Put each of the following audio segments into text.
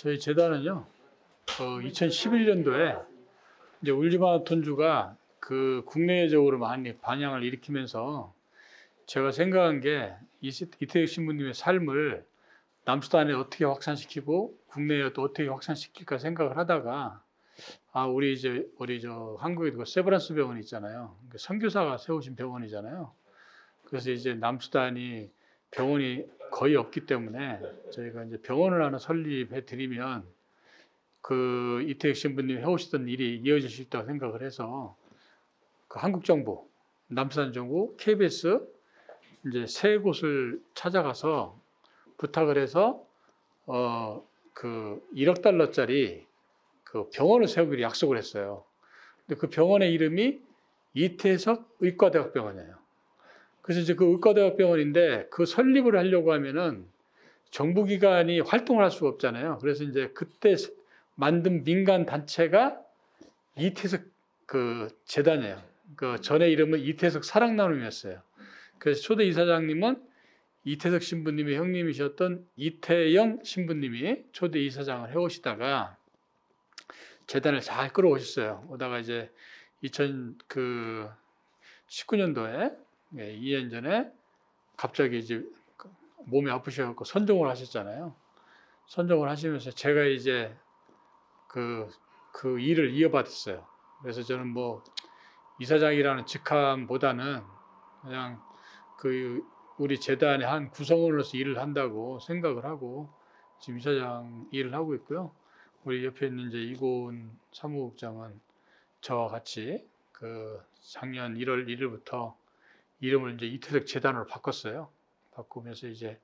저희 재단은요, 어, 2011년도에 이제 울지마라톤주가 그 국내적으로 많이 반향을 일으키면서 제가 생각한 게 이태혁 신부님의 삶을 남수단에 어떻게 확산시키고 국내에 또 어떻게 확산시킬까 생각을 하다가 아 우리 이제 우리 저 한국에도 그 세브란스 병원 있잖아요. 그 선교사가 세우신 병원이잖아요. 그래서 이제 남수단이 병원이 거의 없기 때문에 저희가 이제 병원을 하나 설립해 드리면 그 이태혁 신부님이 해오시던 일이 이어질 수 있다고 생각을 해서 그 한국 정부, 남수단 정부, KBS 이제 세 곳을 찾아가서 부탁을 해서 어 그 1억 달러짜리 그 병원을 세우기로 약속을 했어요. 근데 그 병원의 이름이 이태석 의과대학병원이에요. 그래서 이제 그 의과대학병원인데 그 설립을 하려고 하면은 정부기관이 활동을 할 수가 없잖아요. 그래서 이제 그때 만든 민간 단체가 이태석 그 재단이에요. 그 전에 이름은 이태석 사랑 나눔이었어요. 그래서 초대 이사장님은 이태석 신부님의 형님이셨던 이태영 신부님이 초대 이사장을 해오시다가 재단을 잘 끌어오셨어요. 오다가 이제 2019년도에 예, 2년 전에 갑자기 이제 그 몸이 아프셔갖고 선종을 하셨잖아요. 선종을 하시면서 제가 이제 그, 그 일을 이어받았어요. 그래서 저는 뭐 이사장이라는 직함보다는 그냥 그 우리 재단의 한 구성원으로서 일을 한다고 생각을 하고 지금 이사장 일을 하고 있고요. 우리 옆에 있는 이제 이고은 사무국장은 저와 같이 그 작년 1월 1일부터 이름을 이제 이태석 재단으로 바꿨어요. 바꾸면서 이제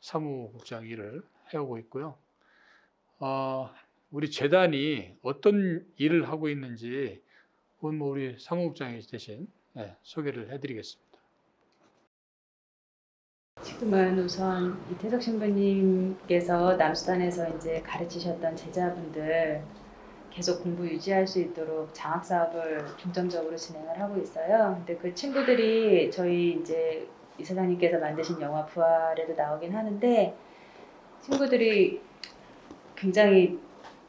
사무국장 일을 해오고 있고요. 어, 우리 재단이 어떤 일을 하고 있는지 그건 뭐 우리 사무국장이 대신 예, 소개를 해드리겠습니다. 지금은 우선 이태석 신부님께서 남수단에서 이제 가르치셨던 제자분들 계속 공부 유지할 수 있도록 장학 사업을 중점적으로 진행을 하고 있어요. 근데 그 친구들이 저희 이제 이사장님께서 만드신 영화 부활에도 나오긴 하는데 친구들이 굉장히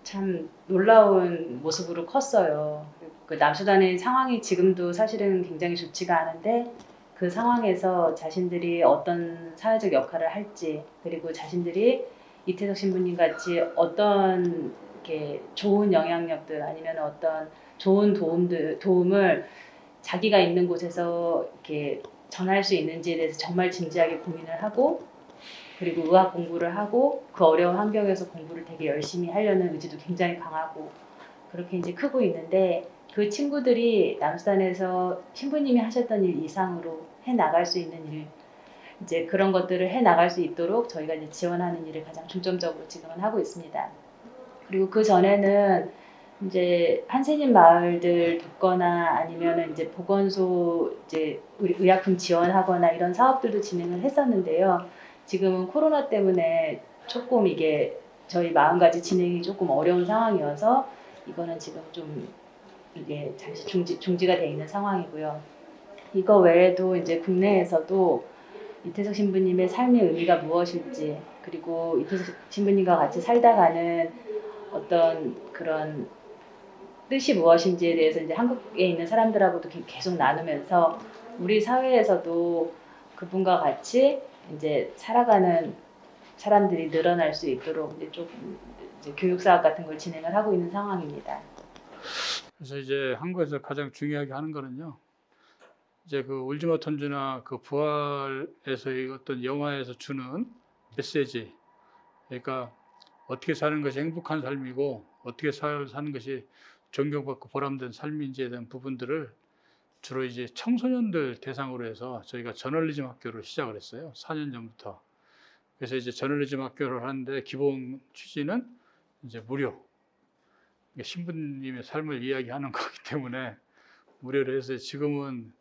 참 놀라운 모습으로 컸어요. 그 남수단의 상황이 지금도 사실은 굉장히 좋지가 않은데 그 상황에서 자신들이 어떤 사회적 역할을 할지 그리고 자신들이 이태석 신부님 같이 어떤 이렇게 좋은 영향력들 아니면 어떤 좋은 도움들 도움을 자기가 있는 곳에서 이렇게 전할 수 있는지에 대해서 정말 진지하게 고민을 하고 그리고 의학 공부를 하고 그 어려운 환경에서 공부를 되게 열심히 하려는 의지도 굉장히 강하고 그렇게 이제 크고 있는데 그 친구들이 남수단에서 신부님이 하셨던 일 이상으로 해 나갈 수 있는 일 이제 그런 것들을 해 나갈 수 있도록 저희가 이제 지원하는 일을 가장 중점적으로 지금은 하고 있습니다. 그리고 그 전에는 이제 한센인 마을들 돕거나 아니면은 이제 보건소 이제 의- 의약품 지원하거나 이런 사업들도 진행을 했었는데요. 지금은 코로나 때문에 조금 이게 저희 마음가짐 진행이 조금 어려운 상황이어서 이거는 지금 좀 이게 잠시 중지, 중지가 돼 있는 상황이고요. 이거 외에도 이제 국내에서도 이태석 신부님의 삶의 의미가 무엇일지 그리고 이태석 신부님과 같이 살다가는 어떤 그런 뜻이 무엇인지에 대해서 이제 한국에 있는 사람들하고도 계- 계속 나누면서 우리 사회에서도 그분과 같이 이제 살아가는 사람들이 늘어날 수 있도록 이제 조금 이제 교육 사업 같은 걸 진행을 하고 있는 상황입니다. 그래서 이제 한국에서 가장 중요하게 하는 거는요. 이제 그 울지마톤주나 그 부활에서 이 어떤 영화에서 주는 메시지. 그러니까 어떻게 사는 것이 행복한 삶이고 어떻게 살- 사는 것이 존경받고 보람된 삶인지에 대한 부분들을 주로 이제 청소년들 대상으로 해서 저희가 저널리즘 학교를 시작을 했어요. 4년 전부터. 그래서 이제 저널리즘 학교를 하는데 기본 취지는 이제 무료. 신부님의 삶을 이야기하는 거기 때문에 무료로 해서 지금은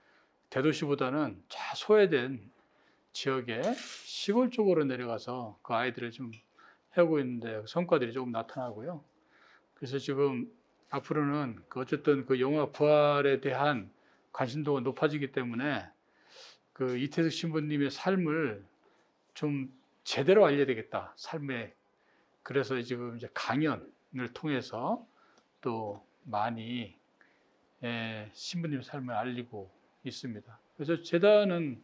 대도시보다는 자 소외된 지역에 시골 쪽으로 내려가서 그 아이들을 좀 해오고 있는데 성과들이 조금 나타나고요. 그래서 지금 앞으로는 그 어쨌든 그 영화 부활에 대한 관심도가 높아지기 때문에 그 이태석 신부님의 삶을 좀 제대로 알려야 되겠다. 삶의 그래서 지금 이제 강연을 통해서 또 많이 예, 신부님 삶을 알리고 있습니다. 그래서 재단은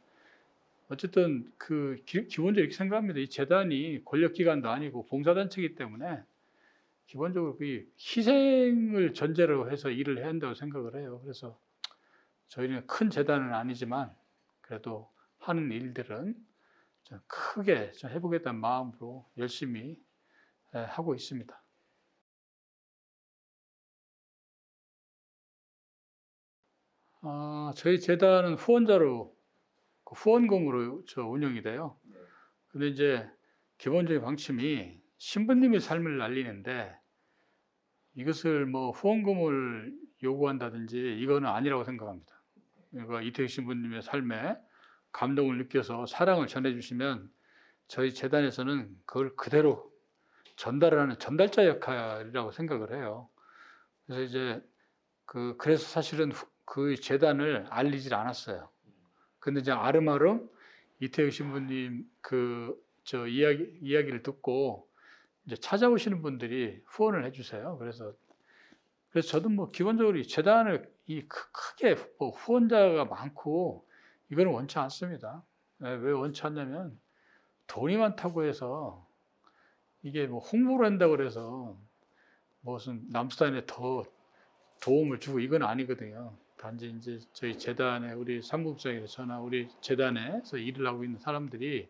어쨌든 그 기, 기본적으로 이렇게 생각합니다. 이 재단이 권력기관도 아니고 봉사단체이기 때문에 기본적으로 그 희생을 전제로 해서 일을 해야 한다고 생각을 해요. 그래서 저희는 큰 재단은 아니지만 그래도 하는 일들은 좀 크게 좀 해보겠다는 마음으로 열심히 예, 하고 있습니다. 아, 저희 재단은 후원자로 그 후원금으로 저 운영이 돼요. 근데 이제 기본적인 방침이 신부님의 삶을 날리는데 이것을 뭐 후원금을 요구한다든지 이거는 아니라고 생각합니다. 그러니까 이태규 신부님의 삶에 감동을 느껴서 사랑을 전해주시면 저희 재단에서는 그걸 그대로 전달하는 전달자 역할이라고 생각을 해요. 그래서 이제 그 그래서 사실은 후- 그 재단을 알리질 않았어요. 근데 이제 아름아름 이태혁 신부님 그 저 이야기 이야기를 듣고 이제 찾아오시는 분들이 후원을 해주세요. 그래서 그래서 저도 뭐 기본적으로 이 재단을 이 크- 크게 뭐 후원자가 많고 이거는 원치 않습니다. 예, 왜 원치 않냐면 돈이 많다고 해서 이게 뭐 홍보를 한다고 그래서 무슨 남수단에 더 도움을 주고 이건 아니거든요. 단지 이제 저희 재단에 우리 삼국장에서 저나 우리 재단에서 일을 하고 있는 사람들이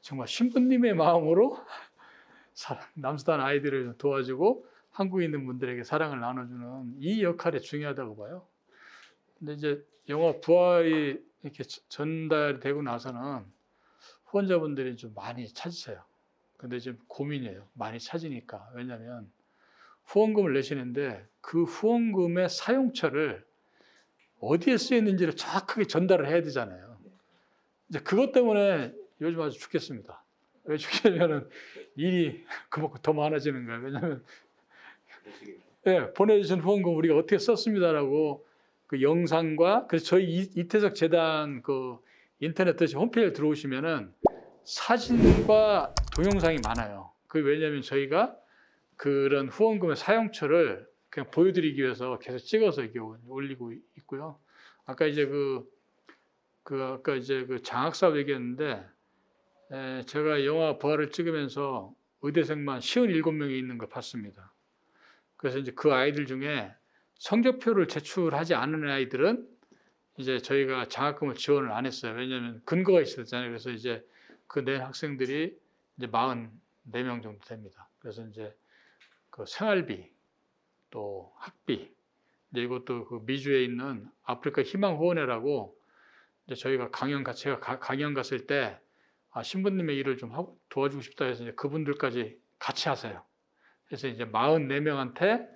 정말 신부님의 마음으로 사- 남수단 아이들을 도와주고 한국에 있는 분들에게 사랑을 나눠주는 이 역할이 중요하다고 봐요. 근데 이제 영화 부활이 이렇게 저- 전달되고 나서는 후원자분들이 좀 많이 찾으세요. 근데 지금 고민이에요. 많이 찾으니까. 왜냐하면 후원금을 내시는데 그 후원금의 사용처를 어디에 쓰였는지를 정확하게 전달을 해야 되잖아요. 이제 그것 때문에 요즘 아주 죽겠습니다. 왜 죽겠냐면은 일이 그만큼 더 많아지는 거예요. 왜냐하면 예, 보내주신 후원금 우리가 어떻게 썼습니다라고 그 영상과 그래서 저희 이- 이태석 재단 그 인터넷 다시 홈페이지에 들어오시면은 사진과 동영상이 많아요. 그 왜냐하면 저희가 그런 후원금의 사용처를 그냥 보여드리기 위해서 계속 찍어서 이렇게 올리고 있고요. 아까 이제 그, 그 아까 이제 그 장학사업 얘기했는데 에, 제가 영화 부활을 찍으면서 의대생만 57명이 있는 걸 봤습니다. 그래서 이제 그 아이들 중에 성적표를 제출하지 않은 아이들은 이제 저희가 장학금을 지원을 안 했어요. 왜냐하면 근거가 있었잖아요. 그래서 이제 그 낸 학생들이 이제 44명 정도 됩니다. 그래서 이제 그 생활비 또 학비 이제 이것도 그 미주에 있는 아프리카 희망 후원회라고 이제 저희가 강연 가 제가 가- 강연 갔을 때 아, 신부님의 일을 좀 하고 도와주고 싶다 해서 이제 그분들까지 같이 하세요. 그래서 이제 44명한테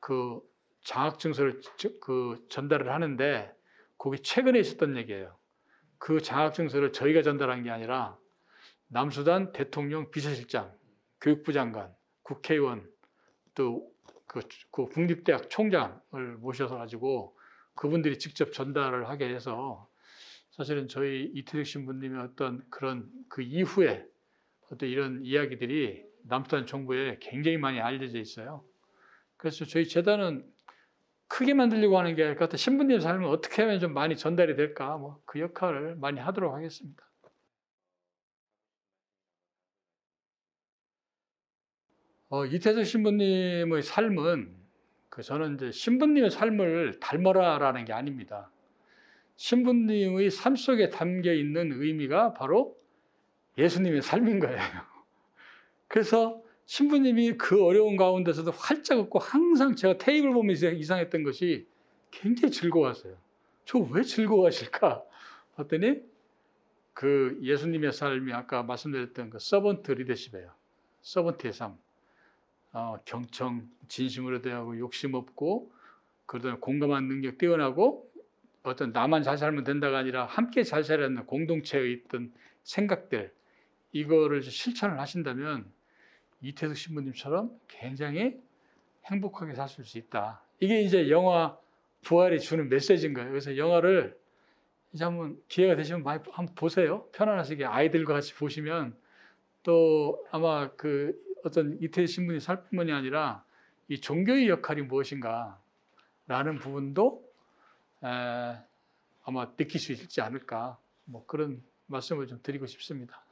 그 장학증서를 저- 그 전달을 하는데 거기 최근에 있었던 얘기예요. 그 장학증서를 저희가 전달한 게 아니라 남수단 대통령 비서실장, 교육부 장관, 국회의원 또 그, 그 국립대학 총장을 모셔서 가지고 그분들이 직접 전달을 하게 해서 사실은 저희 이태석 신부님의 어떤 그런 그 이후에 어떤 이런 이야기들이 남수단 정부에 굉장히 많이 알려져 있어요. 그래서 저희 재단은 크게 만들려고 하는 게 아니라 신부님 삶을 어떻게 하면 좀 많이 전달이 될까 뭐 그 역할을 많이 하도록 하겠습니다. 어, 이태석 신부님의 삶은 그 저는 이제 신부님의 삶을 닮아라라는 게 아닙니다. 신부님의 삶 속에 담겨 있는 의미가 바로 예수님의 삶인 거예요. 그래서 신부님이 그 어려운 가운데서도 활짝 웃고 항상 제가 테이블 보면서 이상했던 것이 굉장히 즐거웠어요. 저 왜 즐거워하실까? 봤더니 그 예수님의 삶이 아까 말씀드렸던 그 서번트 리더십이에요. 서번트의 삶. 어, 경청, 진심으로 대하고 욕심 없고 그러다 공감한 능력 뛰어나고 어떤 나만 잘 살면 된다가 아니라 함께 잘 살아야 하는 공동체에 있던 생각들 이거를 실천을 하신다면 이태석 신부님처럼 굉장히 행복하게 사실 수 있다. 이게 이제 영화 부활이 주는 메시지인 거예요. 그래서 영화를 이제 한번 기회가 되시면 많이 한번 보세요. 편안하시게 아이들과 같이 보시면 또 아마 그 어떤 이태 신분이 살 뿐만이 아니라 이 종교의 역할이 무엇인가라는 부분도 에, 아마 느낄 수 있지 않을까 뭐 그런 말씀을 좀 드리고 싶습니다.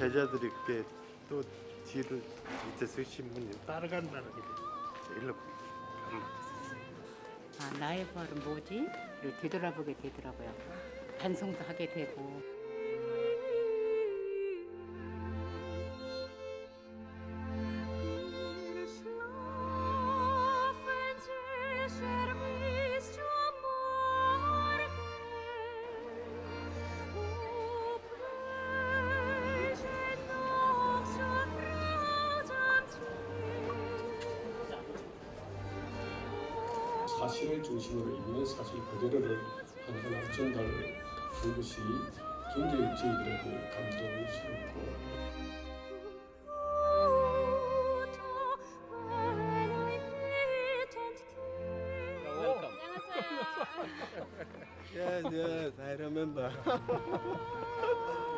제자들이 그게 또 뒤를 이태석 신부님 따라간다는 게 제일로 아, 나의 부활은 뭐지? 를 되돌아보게 되더라고요. 반성도 하게 되고. 사실을 중심으로 있는 사실 그대로를 항상 전달하는 것이 굉장히 저희들에게 감동스럽고. Yes, yes, I remember.